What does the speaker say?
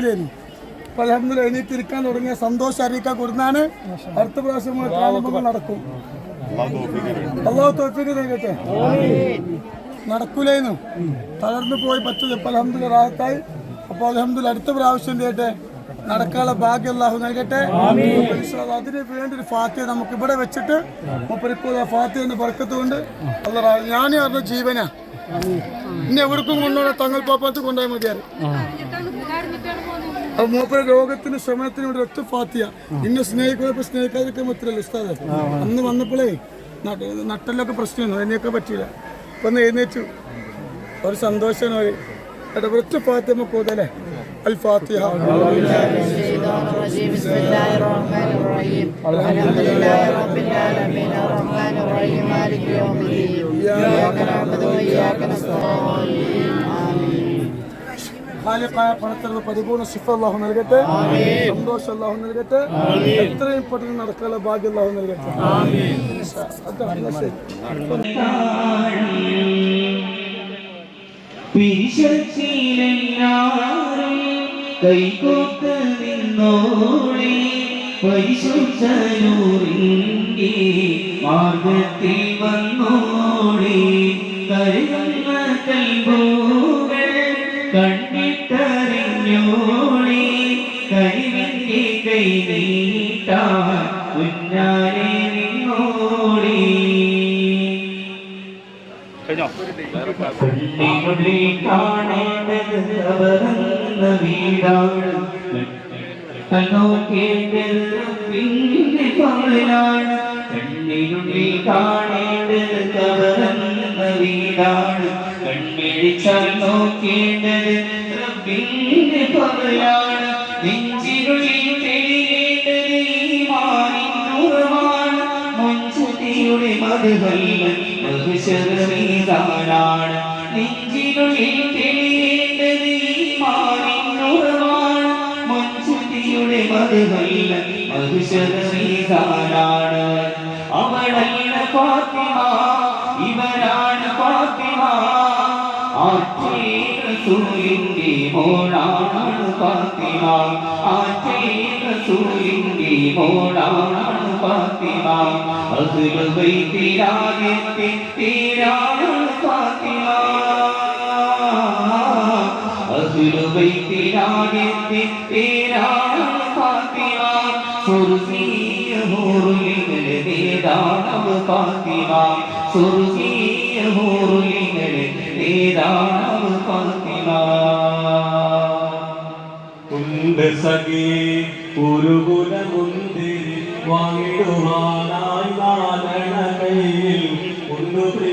ിലേനി അപ്പൊ അലഹമ്മദ് എണീറ്റിരിക്കാൻ തുടങ്ങിയ സന്തോഷം അറിയിക്കാൻ കൊടുത്താണ് അടുത്ത പ്രാവശ്യം നമ്മൾ പ്രാരംഭങ്ങൾ നടക്കും. അള്ളാഹു തോൽപ്പിക്ക് നൽകട്ടെ നടക്കൂലേന്നു. തളർന്നു പോയി പറ്റത് ഇപ്പൊ അലഹമ്മദ് റാഹത്തായി. അപ്പോൾ അലഹമ്മദ് അടുത്ത പ്രാവശ്യം ചെയ്യട്ടെ നടക്കാനുള്ള ഭാഗ്യം അള്ളാഹു നൽകട്ടെ. അതിന് വേണ്ടി ഒരു ഫാത്തിയ നമുക്ക് ഇവിടെ വെച്ചിട്ട് മൂപ്പരിപ്പോൾ ഫാത്തിയ പറക്കത്തുകൊണ്ട് അല്ല ഞാൻ പറഞ്ഞ ജീവനാ. ഇനി എവിടേക്കും കൊണ്ടുപോകണം തങ്ങൾ പാപ്പാത്ത് കൊണ്ടുപോയാൽ മതിയായിരുന്നു. അത് മൂപ്പര രോഗത്തിന് ശ്രമത്തിന് ഇവിടെ ഒറ്റ ഫാത്തിയ ഇന്നെ സ്നേഹിക്കുന്നപ്പോ സ്നേഹിക്കാതിരിക്കാൻ പറ്റില്ലല്ലോ ഉസ്താദ് അന്ന് വന്നപ്പോഴേ നട്ട- നട്ടലൊക്കെ പ്രശ്നമായിരുന്നു അതിനെയൊക്കെ പറ്റിയില്ല ഇപ്പൊ ഒന്ന് എഴുന്നേറ്റു ഒരു സന്തോഷമാണ് ഒരു എടാ ഒറ്റ ഫാത്തിയ നമുക്ക് ഓതല്ലേ അൽ ഫാത്തിഹ الشيطان الرجيم بسم الله الرحمن الرحيم الحمد لله رب العالمين الرحمن الرحيم مالك يوم الدين إياك نعبد وإياك نستعين آمين ഖാലിഖായ പണത്തിലുള്ള പരിപൂർണ ശിഫ അള്ളാഹു നൽകട്ടെ. സന്തോഷം അള്ളാഹു നൽകട്ടെ. എത്രയും പെട്ടെന്ന് നടക്കാനുള്ള ഭാഗ്യം അള്ളാഹു നൽകട്ടെ. കൈകോത്ത് നിന്നോളെ പരിശുദ്ധനൂറിന്റെ മാർഗത്തിൽ വന്നോളി കരുതുന്ന കണ്ടിട്ടറിഞ്ഞോളെ കഴിവിന്റെ കൈ നീട്ടാൻ കുഞ്ഞാലെ നിന്നോളെ. കണ്ണിനുള്ളിൽ കാണേണ്ടത് അവരെന്ന വീടാണ്. നോക്കേണ്ടത് പിന്നെ പകലാണ് കണ്ണിനുള്ളിൽ കാണേണ്ടത് അവരെന്ന വീടാണ്. കൺമിഴിച്ചാൽ നോക്കേണ്ടത് റബ്ബിന്റെ പകലാണ് നെഞ്ചിനുള്ളിൽ തെളിയേണ്ടത് ഈ മാറിനുറവാണ് മുൻചുതിയുടെ മധുവല്ല മധുശരമീതാനാണ് നെഞ്ചിനുള്ളിൽ തെളിയേണ്ടത് ഈ മാറിനുറവാണ് മുൻചുതിയുടെ മധുവല്ല മധുശരമീതാനാണ് അവളല്ല ഫാത്തിമ ഇവരാണ് ഫാത്തിമ ആറ്റേ റസൂലിന്റെ മോളാണ് ഫാത്തിമ ആറ്റേ റസൂലിന്റെ മോളാണ് ഫാത്തിമ അഹ്ലു ബൈത്തിലാകത്തെ തീരാണ് ഫാത്തിമ അഹ്ലു ബൈത്തിലാകത്തെ തീരാണ് ഫാത്തിമ സുർസിയ ഹൂറുലിന്റെ നേതാവ് ഫാത്തിമ സുർസിയ ഹൂറുലിന്റെ നേതാവ് ഫാത്തിമ ഉണ്ട് സഖി ഒരു കുലമുണ്ട് വാങ്ങിടുവാനായി നാരണ കൈ